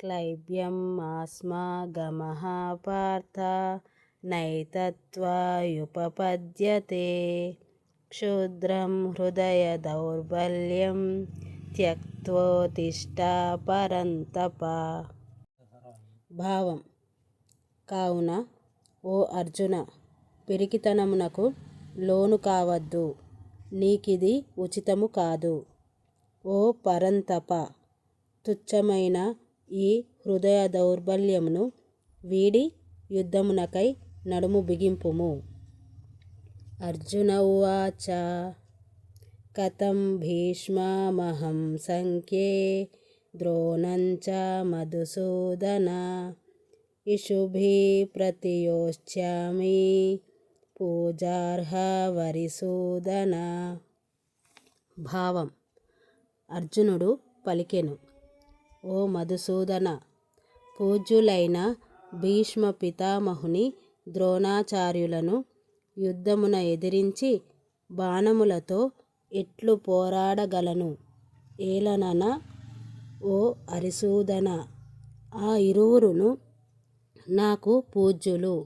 క్లైబ్యం ఆస్మాగమః పార్థ నైతత్వాయుపపద్యతే క్షుద్రం హృదయ దౌర్బల్యం త్యక్తోతిష్ట పరంతప భావం కావున ఓ అర్జున పిరికితనమునకు లోను కావద్దు. నీకిది ఉచితము కాదు. ఓ పరంతప తుచ్ఛమైన ఈ హృదయ దౌర్బల్యమును వీడి యుద్ధమునకై నడుము బిగింపుము. అర్జున ఉవాచ కథం భీష్మామహం సంఖ్యే ద్రోణంచ మధుసూదన ఇషుభి ప్రతియోచ్యామి పూజార్హ వరిసూదన. భావం. అర్జునుడు పలికెను ఓ మధుసూదన! పూజ్యులైన భీష్మ పితామహుని ద్రోణాచార్యులను యుద్ధమున ఎదిరించి బాణములతో ఎట్లు పోరాడగలను? ఏలనన ఓ అరిసూదన! ఆ ఇరువురును నాకు పూజ్యులు.